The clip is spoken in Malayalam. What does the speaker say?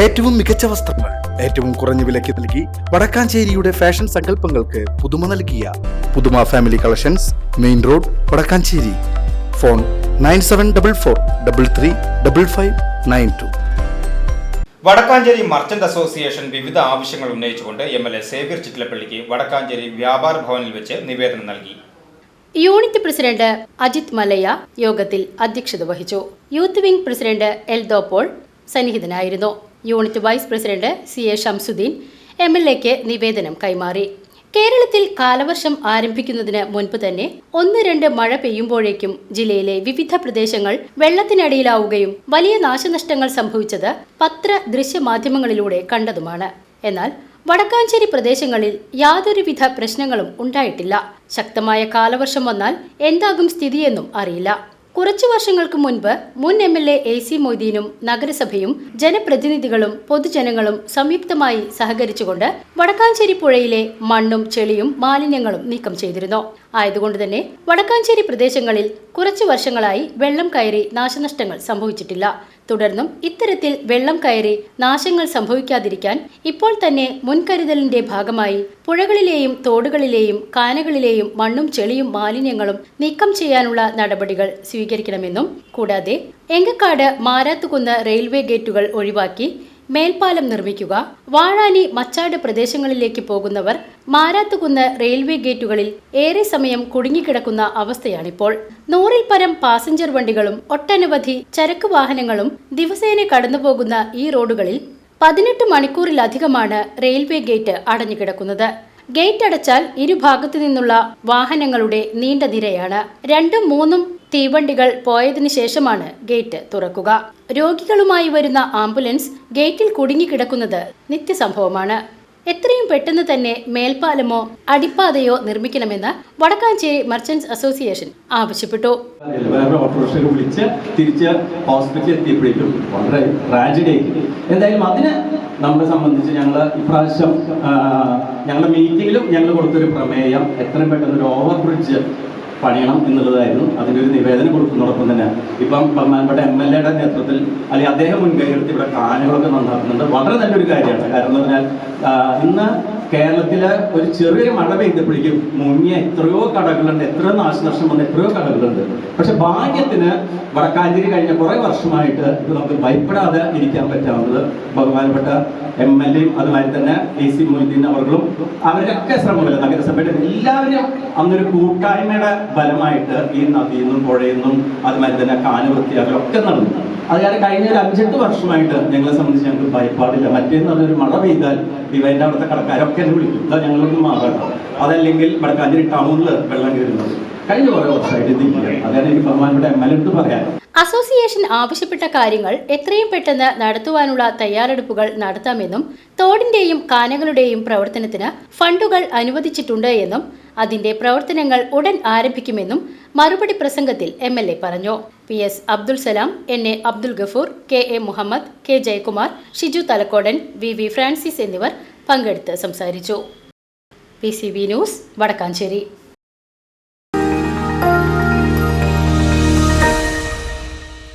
ഏറ്റവും മികച്ച വസ്ത്രങ്ങൾ ഏറ്റവും കുറഞ്ഞ വിലയ്ക്ക് നൽകി വടക്കാഞ്ചേരിയുടെ ഫാഷൻ സങ്കല്പങ്ങൾക്ക് പുതുമ നൽകിയ Puthuma family collections main road Vadakkanchery. Phone nine seven double four double three double five nine two. Vadakkanchery merchant association വിവിധ ആവശ്യങ്ങൾ ഉന്നയിച്ചുകൊണ്ട് എം എൽ എ സേവ്യർ ചിറ്റിലപ്പള്ളിക്ക് വടക്കാഞ്ചേരി വ്യാപാര ഭവനിൽ വെച്ച് നിവേദനം നൽകി. യൂണിറ്റ് പ്രസിഡന്റ് അജിത് മലയ യോഗത്തിൽ അധ്യക്ഷത വഹിച്ചു. യൂത്ത് വിംഗ് പ്രസിഡന്റ് എൽ ദോപോൾ സന്നിഹിതനായിരുന്നു. Unit vice president C A Shamsuddin M L എക്ക് നിവേദനം കൈമാറി. കേരളത്തിൽ കാലവർഷം ആരംഭിക്കുന്നതിന് മുൻപ് തന്നെ ഒന്ന് രണ്ട് മഴ പെയ്യുമ്പോഴേക്കും ജില്ലയിലെ വിവിധ പ്രദേശങ്ങൾ വെള്ളത്തിനടിയിലാവുകയും വലിയ നാശനഷ്ടങ്ങൾ സംഭവിച്ചത് പത്ര ദൃശ്യമാധ്യമങ്ങളിലൂടെ കണ്ടതുമാണ്. എന്നാൽ വടക്കാഞ്ചേരി പ്രദേശങ്ങളിൽ യാതൊരുവിധ പ്രശ്നങ്ങളും ഉണ്ടായിട്ടില്ല. ശക്തമായ കാലവർഷം വന്നാൽ എന്താകും സ്ഥിതിയെന്നും അറിയില്ല. കുറച്ചു വർഷങ്ങൾക്ക് മുൻപ് മുൻ M L A A C മൊയ്തീനും നഗരസഭയും ജനപ്രതിനിധികളും പൊതുജനങ്ങളും സംയുക്തമായി സഹകരിച്ചുകൊണ്ട് വടക്കാഞ്ചേരി പുഴയിലെ മണ്ണും ചെളിയും മാലിന്യങ്ങളും നീക്കം ചെയ്തിരുന്നു. ആയതുകൊണ്ട് തന്നെ വടക്കാഞ്ചേരി പ്രദേശങ്ങളിൽ കുറച്ചു വർഷങ്ങളായി വെള്ളം കയറി നാശനഷ്ടങ്ങൾ സംഭവിച്ചിട്ടില്ല. തുടർന്നും ഇത്തരത്തിൽ വെള്ളം കയറി നാശങ്ങൾ സംഭവിക്കാതിരിക്കാൻ ഇപ്പോൾ തന്നെ മുൻകരുതലിന്റെ ഭാഗമായി പുഴകളിലെയും തോടുകളിലെയും കാനകളിലെയും മണ്ണും ചെളിയും മാലിന്യങ്ങളും നീക്കം ചെയ്യാനുള്ള നടപടികൾ സ്വീകരിക്കണമെന്നും കൂടാതെ എങ്കക്കാട് മാരാത്തുകുന്ന് റെയിൽവേ ഗേറ്റുകൾ ഒഴിവാക്കി മേൽപ്പാലം നിർമ്മിക്കുക വാഴാനി മച്ചാട് പ്രദേശങ്ങളിലേക്ക് പോകുന്നവർ മാരാത്തുകുന്ന് റെയിൽവേ ഗേറ്റുകളിൽ ഏറെ സമയം കുടുങ്ങിക്കിടക്കുന്ന അവസ്ഥയാണിപ്പോൾ. നൂറിൽ പരം പാസഞ്ചർ വണ്ടികളും ഒട്ടനവധി ചരക്ക് വാഹനങ്ങളും ദിവസേന കടന്നുപോകുന്ന ഈ റോഡുകളിൽ പതിനെട്ട് മണിക്കൂറിലധികമാണ് റെയിൽവേ ഗേറ്റ് അടഞ്ഞുകിടക്കുന്നത്. ഗേറ്റ് അടച്ചാൽ ഇരുഭാഗത്തു നിന്നുള്ള വാഹനങ്ങളുടെ നീണ്ട നിരയാണ്. രണ്ടും മൂന്നും തീവണ്ടികൾ പോയതിനു ശേഷമാണ് ഗേറ്റ് തുറക്കുക. രോഗികളുമായി വരുന്ന ആംബുലൻസ് ഗേറ്റിൽ കുടുങ്ങിക്കിടക്കുന്നത് നിത്യസംഭവമാണ്. എത്രയും പെട്ടെന്ന് തന്നെ മേൽപ്പാലമോ അടിപ്പാതയോ നിർമ്മിക്കണമെന്ന് വടക്കാഞ്ചേരി മർച്ചന്റ്സ് അസോസിയേഷൻ ആവശ്യപ്പെട്ടു. വിളിച്ച് തിരിച്ച് ഹോസ്പിറ്റലിൽ വളരെ ട്രാജഡി എന്തായാലും അതിന് നമ്മളെ സംബന്ധിച്ച് ഞങ്ങൾ ഇപ്രാവശ്യം ഞങ്ങളുടെ മീറ്റിങ്ങിലും ഞങ്ങൾ കൊടുത്തൊരു പ്രമേയം എത്രയും പെട്ടെന്ന് ഒരു ഓവർ ബ്രിഡ്ജ് പണിയണം എന്നുള്ളതായിരുന്നു. അതിന്റെ ഒരു നിവേദനം കൊടുക്കുന്നതോടൊപ്പം തന്നെ ഇപ്പം ബഹുമാനപ്പെട്ട എം എൽ എയുടെ നേതൃത്വത്തിൽ അല്ലെങ്കിൽ അദ്ദേഹം മുൻകൈ എടുത്ത് ഇവിടെ കാനുകളൊക്കെ നന്നാക്കുന്നുണ്ട്. വളരെ നല്ലൊരു കാര്യമാണ്. കാരണം എന്ന് പറഞ്ഞാൽ ഇന്ന് കേരളത്തിലെ ഒരു ചെറിയൊരു മഴ പെയ്തപ്പോഴേക്കും മുങ്ങിയ എത്രയോ കടകളുണ്ട് എത്രയോ നാശനഷ്ടം വന്ന എത്രയോ കടകളുണ്ട്. പക്ഷെ ഭാഗ്യത്തിന് വടക്കാഞ്ചേരി കഴിഞ്ഞ കുറെ വർഷമായിട്ട് ഇത് നമുക്ക് ഭയപ്പെടാതെ ഇരിക്കാൻ പറ്റാവുന്നത് ബഹുമാനപ്പെട്ട എം എൽ എയും അതുമാതിരി തന്നെ എ സി മൊയ്തീൻ അവർകളും അവരൊക്കെ ശ്രമമില്ല നഗരസഭയുടെ എല്ലാവരും അന്നൊരു കൂട്ടായ്മയുടെ ഫലമായിട്ട് ഈ നദിയിൽ നിന്നും പുഴയിൽ നിന്നും അതുമാതിരി തന്നെ കാന വൃത്തിയാക്കലൊക്കെ നടന്നു. അത് ഞാൻ കഴിഞ്ഞ ഒരു അഞ്ചെട്ട് വർഷമായിട്ട് ഞങ്ങളെ സംബന്ധിച്ച് ഞങ്ങൾക്ക് ഭയപ്പാടില്ല. മറ്റേന്ന് പറഞ്ഞൊരു മഴ പെയ്താൽ ഇവന്റെ അവിടുത്തെ കടക്കാരൊക്കെ എന്നെ വിളിക്കും അതാ ഞങ്ങളൊന്നും മാറട്ടോ അതല്ലെങ്കിൽ വടക്കാഞ്ചേരി ടൗണിൽ വെള്ളം കയറുന്നത്. കഴിഞ്ഞ കുറേ വർഷമായിട്ട് ഇതില്ല അതാണ് എനിക്ക് ബഹുമാനപ്പെട്ട എം എൽ എടുത്ത് അസോസിയേഷൻ ആവശ്യപ്പെട്ട കാര്യങ്ങൾ എത്രയും പെട്ടെന്ന് നടത്തുവാനുള്ള തയ്യാറെടുപ്പുകൾ നടത്താമെന്നും തോടിന്റെയും കാനകളുടെയും പ്രവർത്തനത്തിന് ഫണ്ടുകൾ അനുവദിച്ചിട്ടുണ്ട് എന്നും അതിന്റെ പ്രവർത്തനങ്ങൾ ഉടൻ ആരംഭിക്കുമെന്നും മറുപടി പ്രസംഗത്തിൽ എം എൽ എ പറഞ്ഞു. P S Abdul Salam N A Abdul Gafoor K A Muhammad K Jayakumar Shiju Thalakkodan V V Francis എന്നിവർ പങ്കെടുത്ത് സംസാരിച്ചു. P C B news Vadakkanchery.